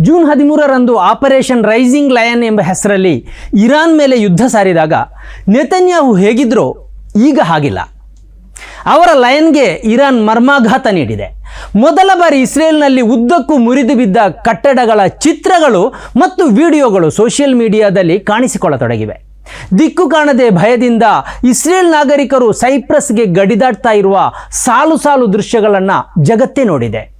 June ಹದಿಮೂರರಂದು operation Rising Lion ಎಂಬ ಹೆಸರಲ್ಲಿ ಇರಾನ್ ಮೇಲೆ ಯುದ್ಧ ಸಾರಿದಾಗ ನೆತನ್ಯಾಹು ಹೇಗಿದ್ರೋ ಈಗ ಹಾಗಿಲ್ಲ. ಅವರ ಲಯನ್ಗೆ ಇರಾನ್ ಮರ್ಮಾಘಾತ ನೀಡಿದೆ. ಮೊದಲ ಬಾರಿ ಇಸ್ರೇಲ್ನಲ್ಲಿ ಉದ್ದಕ್ಕೂ ಮುರಿದು ಬಿದ್ದ ಕಟ್ಟಡಗಳ ಚಿತ್ರಗಳು ಮತ್ತು ವಿಡಿಯೋಗಳು ಸೋಷಿಯಲ್ ಮೀಡಿಯಾದಲ್ಲಿ ಕಾಣಿಸಿಕೊಳ್ಳತೊಡಗಿವೆ. ದಿಕ್ಕು ಕಾಣದೆ ಭಯದಿಂದ ಇಸ್ರೇಲ್ ನಾಗರಿಕರು ಸೈಪ್ರಸ್ಗೆ ಗಡಿದಾಡ್ತಾ ಇರುವ ಸಾಲು ಸಾಲು ದೃಶ್ಯಗಳನ್ನು ಜಗತ್ತೇ ನೋಡಿದೆ.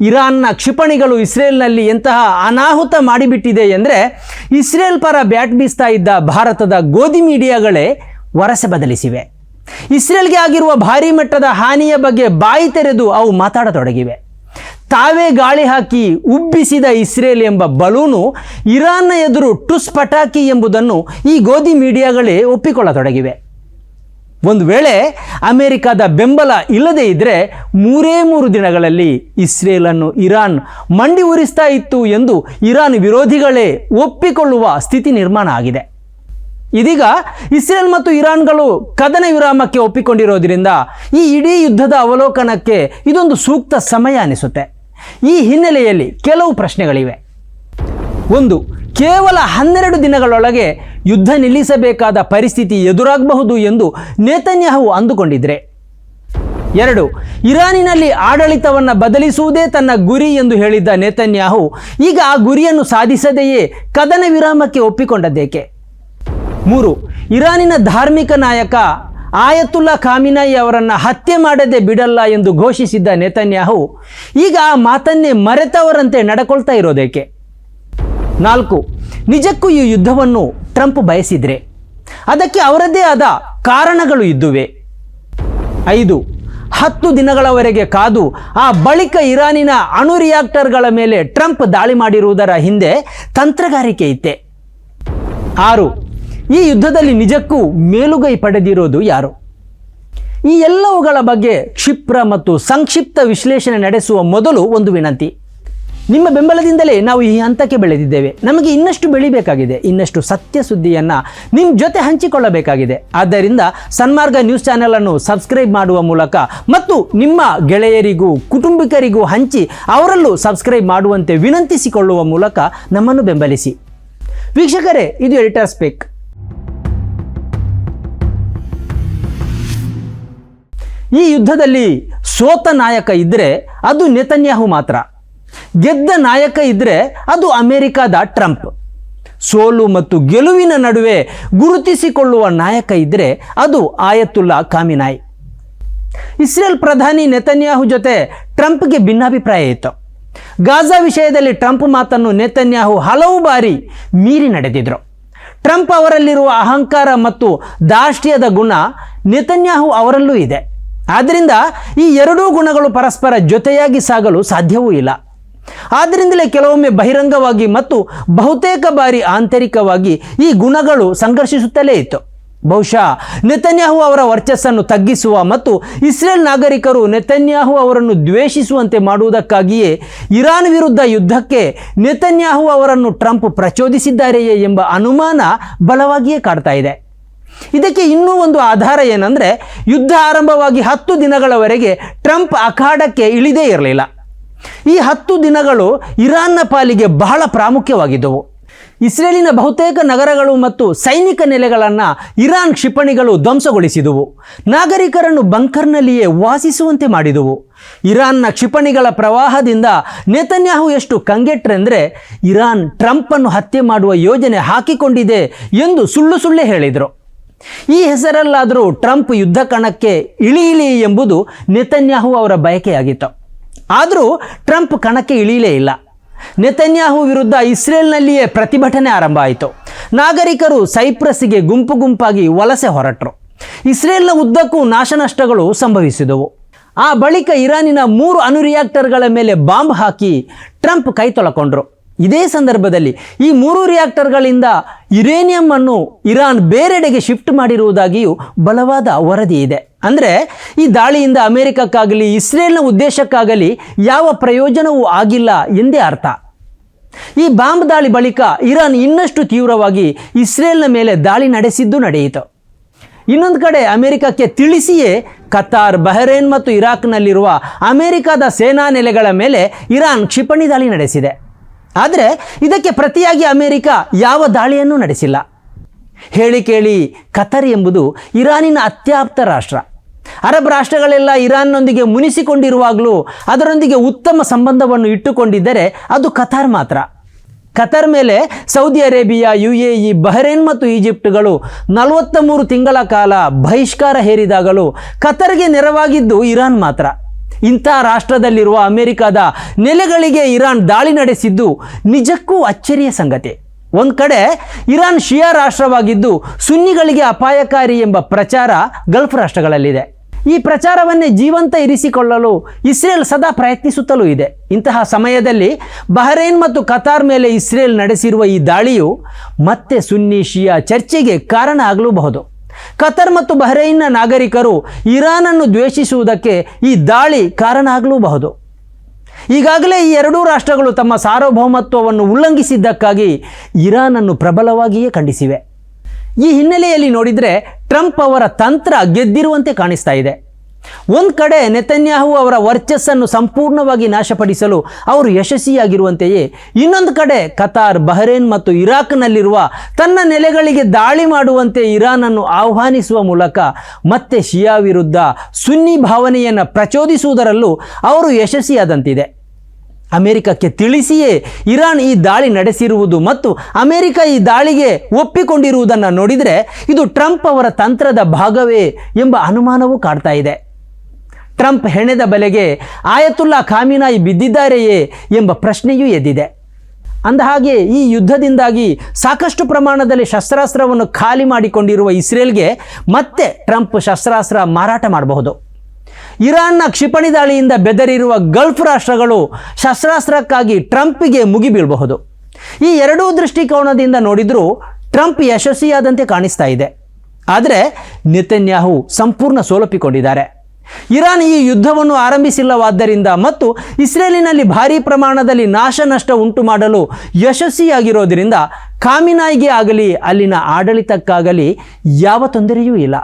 ಇರಾನ್ನ ಕ್ಷಿಪಣಿಗಳು ಇಸ್ರೇಲ್ನಲ್ಲಿ ಎಂತಹ ಅನಾಹುತ ಮಾಡಿಬಿಟ್ಟಿದೆ ಎಂದರೆ ಇಸ್ರೇಲ್ ಪರ ಬ್ಯಾಟ್ ಬೀಸ್ತಾ ಇದ್ದ ಭಾರತದ ಗೋಧಿ ಮೀಡಿಯಾಗಳೇ ವರಸೆ ಬದಲಿಸಿವೆ. ಇಸ್ರೇಲ್ಗೆ ಆಗಿರುವ ಭಾರೀ ಮಟ್ಟದ ಹಾನಿಯ ಬಗ್ಗೆ ಬಾಯಿ ತೆರೆದು ಅವು ಮಾತಾಡತೊಡಗಿವೆ. ತಾವೇ ಗಾಳಿ ಹಾಕಿ ಉಬ್ಬಿಸಿದ ಇಸ್ರೇಲ್ ಎಂಬ ಬಲೂನು ಇರಾನ್ನ ಎದುರು ಟುಸ್ ಪಟಾಕಿ ಎಂಬುದನ್ನು ಈ ಗೋಧಿ ಮೀಡಿಯಾಗಳೇ ಒಪ್ಪಿಕೊಳ್ಳತೊಡಗಿವೆ. ಒಂದು ವೇಳೆ ಅಮೆರಿಕದ ಬೆಂಬಲ ಇಲ್ಲದೇ ಇದ್ದರೆ ಮೂರೇ ಮೂರು ದಿನಗಳಲ್ಲಿ ಇಸ್ರೇಲನ್ನು ಇರಾನ್ ಮಂಡಿ ಉರಿಸ್ತಾ ಇತ್ತು ಎಂದು ಇರಾನ್ ವಿರೋಧಿಗಳೇ ಒಪ್ಪಿಕೊಳ್ಳುವ ಸ್ಥಿತಿ ನಿರ್ಮಾಣ ಆಗಿದೆ. ಇದೀಗ ಇಸ್ರೇಲ್ ಮತ್ತು ಇರಾನ್ಗಳು ಕದನ ವಿರಾಮಕ್ಕೆ ಒಪ್ಪಿಕೊಂಡಿರೋದ್ರಿಂದ ಈ ಇಡೀ ಯುದ್ಧದ ಅವಲೋಕನಕ್ಕೆ ಇದೊಂದು ಸೂಕ್ತ ಸಮಯ ಅನಿಸುತ್ತೆ. ಈ ಹಿನ್ನೆಲೆಯಲ್ಲಿ ಕೆಲವು ಪ್ರಶ್ನೆಗಳಿವೆ. ಒಂದು, ಕೇವಲ ಹನ್ನೆರಡು ದಿನಗಳೊಳಗೆ ಯುದ್ಧ ನಿಲ್ಲಿಸಬೇಕಾದ ಪರಿಸ್ಥಿತಿ ಎದುರಾಗಬಹುದು ಎಂದು ನೇತನ್ಯಾಹು ಅಂದುಕೊಂಡಿದ್ರೆ. ಎರಡು, ಇರಾನಿನಲ್ಲಿ ಆಡಳಿತವನ್ನು ಬದಲಿಸುವುದೇ ತನ್ನ ಗುರಿ ಎಂದು ಹೇಳಿದ್ದ ನೇತನ್ಯಾಹು, ಈಗ ಆ ಗುರಿಯನ್ನು ಸಾಧಿಸದೆಯೇ ಕದನ ವಿರಾಮಕ್ಕೆ ಒಪ್ಪಿಕೊಂಡದ್ದೇಕೆ? ಮೂರು, ಇರಾನಿನ ಧಾರ್ಮಿಕ ನಾಯಕ ಆಯತುಲ್ಲಾ ಖಾಮಿನಾಯಿ ಅವರನ್ನು ಹತ್ಯೆ ಮಾಡದೆ ಬಿಡಲ್ಲ ಎಂದು ಘೋಷಿಸಿದ್ದ ನೇತನ್ಯಾಹು, ಈಗ ಆ ಮಾತನ್ನೇ ಮರೆತವರಂತೆ ನಡ್ಕೊಳ್ತಾ ಇರೋದೇಕೆ? ನಾಲ್ಕು, ನಿಜಕ್ಕೂ ಈ ಯುದ್ಧವನ್ನು ಟ್ರಂಪ್ ಬಯಸಿದ್ರೆ? ಅದಕ್ಕೆ ಅವರದ್ದೇ ಆದ ಕಾರಣಗಳು ಇದ್ದುವೆ. ಐದು, ಹತ್ತು ದಿನಗಳವರೆಗೆ ಕಾದು ಆ ಬಳಿಕ ಇರಾನಿನ ಅಣು ರಿಯಾಕ್ಟರ್ಗಳ ಮೇಲೆ ಟ್ರಂಪ್ ದಾಳಿ ಮಾಡಿರುವುದರ ಹಿಂದೆ ತಂತ್ರಗಾರಿಕೆ ಇತ್ತೆ. ಆರು, ಈ ಯುದ್ಧದಲ್ಲಿ ನಿಜಕ್ಕೂ ಮೇಲುಗೈ ಪಡೆದಿರೋದು ಯಾರು? ಈ ಎಲ್ಲವುಗಳ ಬಗ್ಗೆ ಕ್ಷಿಪ್ರ ಮತ್ತು ಸಂಕ್ಷಿಪ್ತ ವಿಶ್ಲೇಷಣೆ ನಡೆಸುವ ಮೊದಲು ಒಂದು ವಿನಂತಿ. ನಿಮ್ಮ ಬೆಂಬಲದಿಂದಲೇ ನಾವು ಈ ಹಂತಕ್ಕೆ ಬೆಳೆದಿದ್ದೇವೆ. ನಮಗೆ ಇನ್ನಷ್ಟು ಬೆಳಿಬೇಕಾಗಿದೆ. ಇನ್ನಷ್ಟು ಸತ್ಯ ಸುದ್ದಿಯನ್ನು ನಿಮ್ಮ ಜೊತೆ ಹಂಚಿಕೊಳ್ಳಬೇಕಾಗಿದೆ. ಆದ್ದರಿಂದ ಸನ್ಮಾರ್ಗ ನ್ಯೂಸ್ ಚಾನೆಲನ್ನು ಸಬ್ಸ್ಕ್ರೈಬ್ ಮಾಡುವ ಮೂಲಕ ಮತ್ತು ನಿಮ್ಮ ಗೆಳೆಯರಿಗೂ ಕುಟುಂಬಿಕರಿಗೂ ಹಂಚಿ ಅವರಲ್ಲೂ ಸಬ್ಸ್ಕ್ರೈಬ್ ಮಾಡುವಂತೆ ವಿನಂತಿಸಿಕೊಳ್ಳುವ ಮೂಲಕ ನಮ್ಮನ್ನು ಬೆಂಬಲಿಸಿ. ವೀಕ್ಷಕರೇ, ಇದು ಎಡಿಟರ್ ಸ್ಪೀಕ್. ಈ ಯುದ್ಧದಲ್ಲಿ ಸೋತ ನಾಯಕ ಇದ್ದರೆ ಅದು ನೆತನ್ಯಾಹು ಮಾತ್ರ. ಗೆದ್ದ ನಾಯಕ ಇದ್ದರೆ ಅದು ಅಮೆರಿಕದ ಟ್ರಂಪ್. ಸೋಲು ಮತ್ತು ಗೆಲುವಿನ ನಡುವೆ ಗುರುತಿಸಿಕೊಳ್ಳುವ ನಾಯಕ ಇದ್ದರೆ ಅದು ಆಯತುಲ್ಲಾ ಕಾಮಿನಾಯಿ ಇಸ್ರೇಲ್ ಪ್ರಧಾನಿ ನೆತನ್ಯಾಹು ಜೊತೆ ಟ್ರಂಪ್ಗೆ ಭಿನ್ನಾಭಿಪ್ರಾಯ ಇತ್ತು. ಗಾಜಾ ವಿಷಯದಲ್ಲಿ ಟ್ರಂಪ್ ಮಾತನ್ನು ನೆತನ್ಯಾಹು ಹಲವು ಬಾರಿ ಮೀರಿ ನಡೆದಿದ್ರು. ಟ್ರಂಪ್ ಅವರಲ್ಲಿರುವ ಅಹಂಕಾರ ಮತ್ತು ದಾಷ್ಟ್ಯದ ಗುಣ ನೆತನ್ಯಾಹು ಅವರಲ್ಲೂ ಇದೆ. ಆದ್ದರಿಂದ ಈ ಎರಡೂ ಗುಣಗಳು ಪರಸ್ಪರ ಜೊತೆಯಾಗಿ ಸಾಗಲು ಸಾಧ್ಯವೂ ಇಲ್ಲ. ಆದ್ದರಿಂದಲೇ ಕೆಲವೊಮ್ಮೆ ಬಹಿರಂಗವಾಗಿ ಮತ್ತು ಬಹುತೇಕ ಬಾರಿ ಆಂತರಿಕವಾಗಿ ಈ ಗುಣಗಳು ಸಂಘರ್ಷಿಸುತ್ತಲೇ ಇತ್ತು. ಬಹುಶಃ ನೆತನ್ಯಾಹು ಅವರ ವರ್ಚಸ್ಸನ್ನು ತಗ್ಗಿಸುವ ಮತ್ತು ಇಸ್ರೇಲ್ ನಾಗರಿಕರು ನೆತನ್ಯಾಹು ಅವರನ್ನು ದ್ವೇಷಿಸುವಂತೆ ಮಾಡುವುದಕ್ಕಾಗಿಯೇ ಇರಾನ್ ವಿರುದ್ಧ ಯುದ್ಧಕ್ಕೆ ನೆತನ್ಯಾಹು ಅವರನ್ನು ಟ್ರಂಪ್ ಪ್ರಚೋದಿಸಿದ್ದಾರೆಯೇ ಎಂಬ ಅನುಮಾನ ಬಲವಾಗಿಯೇ ಕಾಡ್ತಾ ಇದೆ. ಇದಕ್ಕೆ ಇನ್ನೂ ಒಂದು ಆಧಾರ ಏನಂದರೆ ಯುದ್ಧ ಆರಂಭವಾಗಿ ಹತ್ತು ದಿನಗಳವರೆಗೆ ಟ್ರಂಪ್ ಅಖಾಡಕ್ಕೆ ಇಳಿದೇ ಇರಲಿಲ್ಲ. ಈ ಹತ್ತು ದಿನಗಳು ಇರಾನ್ನ ಪಾಲಿಗೆ ಬಹಳ ಪ್ರಾಮುಖ್ಯವಾಗಿದ್ದವು. ಇಸ್ರೇಲಿನ ಬಹುತೇಕ ನಗರಗಳು ಮತ್ತು ಸೈನಿಕ ನೆಲೆಗಳನ್ನು ಇರಾನ್ ಕ್ಷಿಪಣಿಗಳು ಧ್ವಂಸಗೊಳಿಸಿದುವು. ನಾಗರಿಕರನ್ನು ಬಂಕರ್ನಲ್ಲಿಯೇ ವಾಸಿಸುವಂತೆ ಮಾಡಿದುವು. ಇರಾನ್ನ ಕ್ಷಿಪಣಿಗಳ ಪ್ರವಾಹದಿಂದ ನೇತನ್ಯಾಹು ಎಷ್ಟು ಕಂಗೆಟ್ರೆಂದರೆ, ಇರಾನ್ ಟ್ರಂಪನ್ನು ಹತ್ಯೆ ಮಾಡುವ ಯೋಜನೆ ಹಾಕಿಕೊಂಡಿದೆ ಎಂದು ಸುಳ್ಳು ಸುಳ್ಳೆ ಹೇಳಿದರು. ಈ ಹೆಸರಲ್ಲಾದರೂ ಟ್ರಂಪ್ ಯುದ್ಧ ಕಣಕ್ಕೆ ಇಳಿಯಲಿ ಎಂಬುದು ನೇತನ್ಯಾಹು ಅವರ ಬಯಕೆಯಾಗಿತ್ತು. ಆದರೂ ಟ್ರಂಪ್ ಕಣಕ್ಕೆ ಇಳಿಯಲೇ ಇಲ್ಲ. ನೆತನ್ಯಾಹು ವಿರುದ್ಧ ಇಸ್ರೇಲ್ನಲ್ಲಿಯೇ ಪ್ರತಿಭಟನೆ ಆರಂಭ ಆಯಿತು. ನಾಗರಿಕರು ಸೈಪ್ರಸ್ಗೆ ಗುಂಪು ಗುಂಪಾಗಿ ವಲಸೆ ಹೊರಟರು. ಇಸ್ರೇಲ್ನ ಉದ್ದಕ್ಕೂ ನಾಶನಷ್ಟಗಳು ಸಂಭವಿಸಿದವು. ಆ ಬಳಿಕ ಇರಾನಿನ ಮೂರು ಅನುರಿಯಾಕ್ಟರ್ಗಳ ಮೇಲೆ ಬಾಂಬ್ ಹಾಕಿ ಟ್ರಂಪ್ ಕೈ ತೊಳಕೊಂಡ್ರು. ಇದೇ ಸಂದರ್ಭದಲ್ಲಿ ಈ ಮೂರು ರಿಯಾಕ್ಟರ್ಗಳಿಂದ ಯುರೇನಿಯಂ ಅನ್ನು ಇರಾನ್ ಬೇರೆಡೆಗೆ ಶಿಫ್ಟ್ ಮಾಡಿರುವುದಾಗಿಯೂ ಬಲವಾದ ವರದಿ ಇದೆ. ಅಂದರೆ ಈ ದಾಳಿಯಿಂದ ಅಮೇರಿಕಕ್ಕಾಗಲಿ, ಇಸ್ರೇಲ್ನ ಉದ್ದೇಶಕ್ಕಾಗಲಿ ಯಾವ ಪ್ರಯೋಜನವೂ ಆಗಿಲ್ಲ ಎಂದೇ ಅರ್ಥ. ಈ ಬಾಂಬ್ ದಾಳಿ ಬಳಿಕ ಇರಾನ್ ಇನ್ನಷ್ಟು ತೀವ್ರವಾಗಿ ಇಸ್ರೇಲ್ನ ಮೇಲೆ ದಾಳಿ ನಡೆಸಿದ್ದು ನಡೆಯಿತು. ಇನ್ನೊಂದು ಕಡೆ ಅಮೆರಿಕಕ್ಕೆ ತಿಳಿಸಿಯೇ ಕತಾರ್, ಬಹರೇನ್ ಮತ್ತು ಇರಾಕ್ನಲ್ಲಿರುವ ಅಮೆರಿಕದ ಸೇನಾ ನೆಲೆಗಳ ಮೇಲೆ ಇರಾನ್ ಕ್ಷಿಪಣಿ ದಾಳಿ ನಡೆಸಿದೆ. ಆದರೆ ಇದಕ್ಕೆ ಪ್ರತಿಯಾಗಿ ಅಮೆರಿಕ ಯಾವ ದಾಳಿಯನ್ನು ನಡೆಸಿಲ್ಲ. ಹೇಳಿ ಕೇಳಿ ಕತರ್ ಎಂಬುದು ಇರಾನಿನ ಅತ್ಯಾಪ್ತ ರಾಷ್ಟ್ರ. ಅರಬ್ ರಾಷ್ಟ್ರಗಳೆಲ್ಲ ಇರಾನ್ನೊಂದಿಗೆ ಮುನಿಸಿಕೊಂಡಿರುವಾಗಲೂ ಅದರೊಂದಿಗೆ ಉತ್ತಮ ಸಂಬಂಧವನ್ನು ಇಟ್ಟುಕೊಂಡಿದ್ದರೆ ಅದು ಕತಾರ್ ಮಾತ್ರ. ಕತರ್ ಮೇಲೆ Saudi Arabia U A E Bahrain ಮತ್ತು ಈಜಿಪ್ಟ್ಗಳು ನಲವತ್ತ ಮೂರು ತಿಂಗಳ ಕಾಲ ಬಹಿಷ್ಕಾರ ಹೇರಿದಾಗಲೂ ಕತರ್ಗೆ ನೆರವಾಗಿದ್ದು ಇರಾನ್ ಮಾತ್ರ. ಇಂಥ ರಾಷ್ಟ್ರದಲ್ಲಿರುವ ಅಮೆರಿಕದ ನೆಲೆಗಳಿಗೆ ಇರಾನ್ ದಾಳಿ ನಡೆಸಿದ್ದು ನಿಜಕ್ಕೂ ಅಚ್ಚರಿಯ ಸಂಗತಿ. ಒಂದು ಕಡೆ ಇರಾನ್ ಶಿಯಾ ರಾಷ್ಟ್ರವಾಗಿದ್ದು ಸುನ್ನಿಗಳಿಗೆ ಅಪಾಯಕಾರಿ ಎಂಬ ಪ್ರಚಾರ ಗಲ್ಫ್ ರಾಷ್ಟ್ರಗಳಲ್ಲಿದೆ. ಈ ಪ್ರಚಾರವನ್ನೇ ಜೀವಂತ ಇರಿಸಿಕೊಳ್ಳಲು ಇಸ್ರೇಲ್ ಸದಾ ಪ್ರಯತ್ನಿಸುತ್ತಲೂ ಇದೆ. ಇಂತಹ ಸಮಯದಲ್ಲಿ ಬಹರೇನ್ ಮತ್ತು ಕತಾರ್ ಮೇಲೆ ಇಸ್ರೇಲ್ ನಡೆಸಿರುವ ಈ ದಾಳಿಯು ಮತ್ತೆ ಸುನ್ನಿ ಶಿಯಾ ಚರ್ಚೆಗೆ ಕಾರಣ ಆಗಲೂಬಹುದು. ಕತರ್ ಮತ್ತು ಬಹರೈನ್ನ ನಾಗರಿಕರು ಇರಾನನ್ನು ದ್ವೇಷಿಸುವುದಕ್ಕೆ ಈ ದಾಳಿ ಕಾರಣ ಆಗಲೂಬಹುದು. ಈಗಾಗಲೇ ಈ ಎರಡೂ ರಾಷ್ಟ್ರಗಳು ತಮ್ಮ ಸಾರ್ವಭೌಮತ್ವವನ್ನು ಉಲ್ಲಂಘಿಸಿದ್ದಕ್ಕಾಗಿ ಇರಾನನ್ನು ಪ್ರಬಲವಾಗಿಯೇ ಖಂಡಿಸಿವೆ. ಈ ಹಿನ್ನೆಲೆಯಲ್ಲಿ ನೋಡಿದರೆ ಟ್ರಂಪ್ ಅವರ ತಂತ್ರ ಗೆದ್ದಿರುವಂತೆ ಕಾಣಿಸ್ತಾ ಇದೆ. ಒಂದು ಕಡೆ ನೆತನ್ಯಾಹು ಅವರ ವರ್ಚಸ್ಸನ್ನು ಸಂಪೂರ್ಣವಾಗಿ ನಾಶಪಡಿಸಲು ಅವರು ಯಶಸ್ವಿಯಾಗಿರುವಂತೆಯೇ, ಇನ್ನೊಂದು ಕಡೆ ಕತಾರ್, ಬಹರೇನ್ ಮತ್ತು ಇರಾಕ್ನಲ್ಲಿರುವ ತನ್ನ ನೆಲೆಗಳಿಗೆ ದಾಳಿ ಮಾಡುವಂತೆ ಇರಾನನ್ನು ಆಹ್ವಾನಿಸುವ ಮೂಲಕ ಮತ್ತೆ ಶಿಯಾ ವಿರುದ್ಧ ಸುನ್ನಿ ಭಾವನೆಯನ್ನು ಪ್ರಚೋದಿಸುವುದರಲ್ಲೂ ಅವರು ಯಶಸ್ವಿಯಾದಂತಿದೆ. ಅಮೆರಿಕಕ್ಕೆ ತಿಳಿಸಿಯೇ ಇರಾನ್ ಈ ದಾಳಿ ನಡೆಸಿರುವುದು ಮತ್ತು ಅಮೆರಿಕ ಈ ದಾಳಿಗೆ ಒಪ್ಪಿಕೊಂಡಿರುವುದನ್ನು ನೋಡಿದರೆ ಇದು ಟ್ರಂಪ್ ಅವರ ತಂತ್ರದ ಭಾಗವೇ ಎಂಬ ಅನುಮಾನವೂ ಕಾಡ್ತಾ ಇದೆ. ಟ್ರಂಪ್ ಹೆಣೆದ ಬಲೆಗೆ ಆಯತುಲ್ಲಾ ಖಾಮಿನಾಯಿ ಬಿದ್ದಿದ್ದಾರೆಯೇ ಎಂಬ ಪ್ರಶ್ನೆಯೂ ಎದ್ದಿದೆ. ಅಂದಹಾಗೆ ಈ ಯುದ್ಧದಿಂದಾಗಿ ಸಾಕಷ್ಟು ಪ್ರಮಾಣದಲ್ಲಿ ಶಸ್ತ್ರಾಸ್ತ್ರವನ್ನು ಖಾಲಿ ಮಾಡಿಕೊಂಡಿರುವ ಇಸ್ರೇಲ್ಗೆ ಮತ್ತೆ ಟ್ರಂಪ್ ಶಸ್ತ್ರಾಸ್ತ್ರ ಮಾರಾಟ ಮಾಡಬಹುದು. ಇರಾನ್ನ ಕ್ಷಿಪಣಿ ದಾಳಿಯಿಂದ ಬೆದರಿರುವ ಗಲ್ಫ್ ರಾಷ್ಟ್ರಗಳು ಶಸ್ತ್ರಾಸ್ತ್ರಕ್ಕಾಗಿ ಟ್ರಂಪ್ಗೆ ಮುಗಿಬೀಳಬಹುದು ಈ ಎರಡೂ ದೃಷ್ಟಿಕೋನದಿಂದ ನೋಡಿದರೂ ಟ್ರಂಪ್ ಯಶಸ್ವಿಯಾದಂತೆ ಕಾಣಿಸ್ತಾ ಇದೆ. ಆದರೆ ನಿತನ್ಯಾಹು ಸಂಪೂರ್ಣ ಸೋಲಪಿಕೊಂಡಿದ್ದಾರೆ ಇರಾನ್ ಈ ಯುದ್ಧವನ್ನು ಆರಂಭಿಸಿಲ್ಲವಾದ್ದರಿಂದ ಮತ್ತು ಇಸ್ರೇಲಿನಲ್ಲಿ ಭಾರೀ ಪ್ರಮಾಣದಲ್ಲಿ ನಾಶ ನಷ್ಟ ಉಂಟು ಮಾಡಲು ಯಶಸ್ವಿಯಾಗಿರೋದ್ರಿಂದ ಕಾಮಿನಾಯಿಗೆ ಆಗಲಿ, ಅಲ್ಲಿನ ಆಡಳಿತಕ್ಕಾಗಲಿ ಯಾವ ತೊಂದರೆಯೂ ಇಲ್ಲ.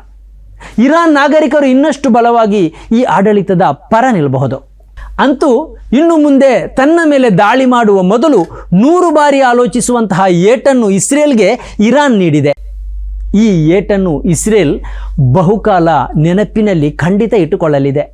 ಇರಾನ್ ನಾಗರಿಕರು ಇನ್ನಷ್ಟು ಬಲವಾಗಿ ಈ ಆಡಳಿತದ ಪರ ನಿಲ್ಲಬಹುದು. ಅಂತೂ ಇನ್ನು ಮುಂದೆ ತನ್ನ ಮೇಲೆ ದಾಳಿ ಮಾಡುವ ಮೊದಲು ನೂರು ಬಾರಿ ಆಲೋಚಿಸುವಂತಹ ಏಟನ್ನು ಇಸ್ರೇಲ್ಗೆ ಇರಾನ್ ನೀಡಿದೆ. ಈ ಏಟನ್ನು ಇಸ್ರೇಲ್ ಬಹುಕಾಲ ನೆನಪಿನಲ್ಲಿ ಖಂಡಿತ ಇಟ್ಟುಕೊಳ್ಳಲಿದೆ.